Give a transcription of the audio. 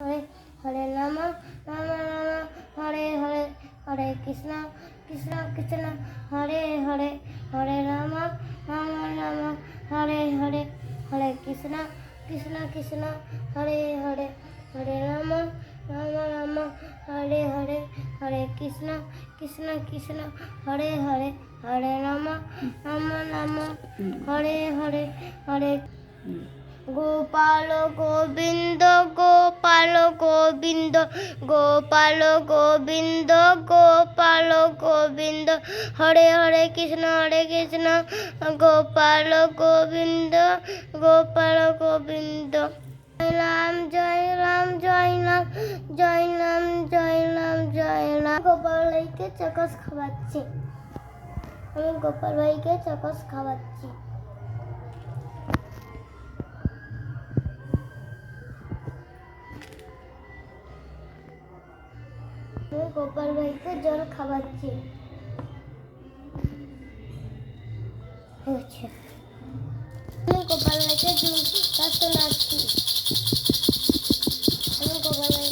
হরে হরে রাম রাম রাম হরে হরে হরে কৃষ্ণ কৃষ্ণ কৃষ্ণ হরে হরে হরে রাম রাম রাম হরে হরে হরে কৃষ্ণ কৃষ্ণ কৃষ্ণ হরে হরে হরে রাম রাম রাম হরে হরে হরে কৃষ্ণ কৃষ্ণ কৃষ্ণ হরে হরে হরে রাম রাম রাম হরে হরে হরে। গোপাল গোবিন্দ গোপাল গোবিন্দ, গোপাল গোবিন্দ গোপাল গোবিন্দ। হরে হরে কৃষ্ণ হরে কৃষ্ণ, গোপাল গোবিন্দ গোপাল গোবিন্দ। রাম, জয় রাম জয় রাম জয় রাম জয় রাম জয় রাম। গোপাল ভাইকে চকস খাওয়াচ্ছি। আমি গোপাল ভাইকে চকস খাওয়াচ্ছি। আমি গোপাল ভাইকে জল খাওয়াচ্ছে। গোপাল ভাইকে জল খাওয়াচ্ছি আমি গোপাল ভাই